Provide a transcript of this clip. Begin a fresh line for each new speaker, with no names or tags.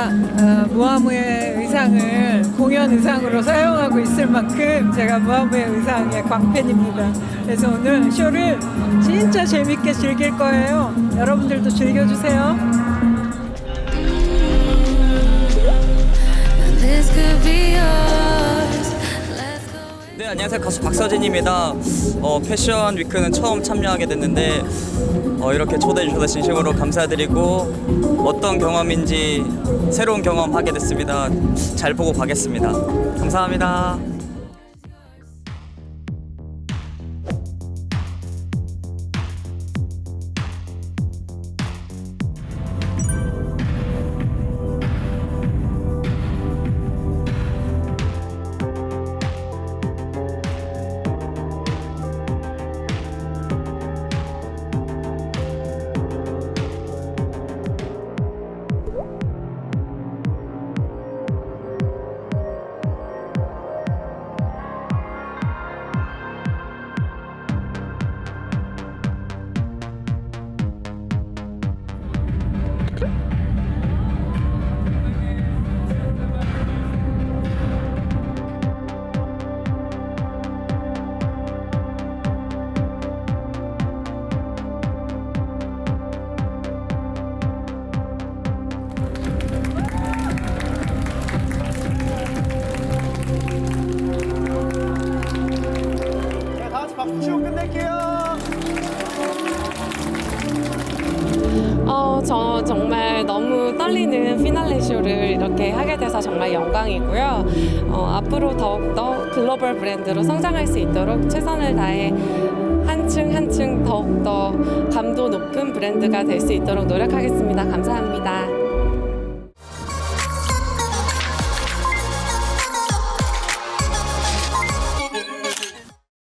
제가 어, 무아무의 의상을 공연 의상으로 사용하고 있을 만큼 제가 무아무의 의상의 광팬입니다. 그래서 오늘 쇼를 진짜 재밌게 즐길 거예요. 여러분들도 즐겨주세요.
안녕하세요 가수 박서진입니다. 어, 패션 위크는 처음 참여하게 됐는데 어, 이렇게 초대해 주셔서 진심으로 감사드리고 어떤 경험인지 새로운 경험 하게 됐습니다. 잘 보고 가겠습니다. 감사합니다.
어, 저 정말 너무 떨리는 피날레 쇼를 이렇게 하게 돼서 정말 영광이고요. 어, 앞으로 더욱더 글로벌 브랜드로 성장할 수 있도록 최선을 다해 한층 한층 더욱더 감도 높은 브랜드가 될 수 있도록 노력하겠습니다. 감사합니다.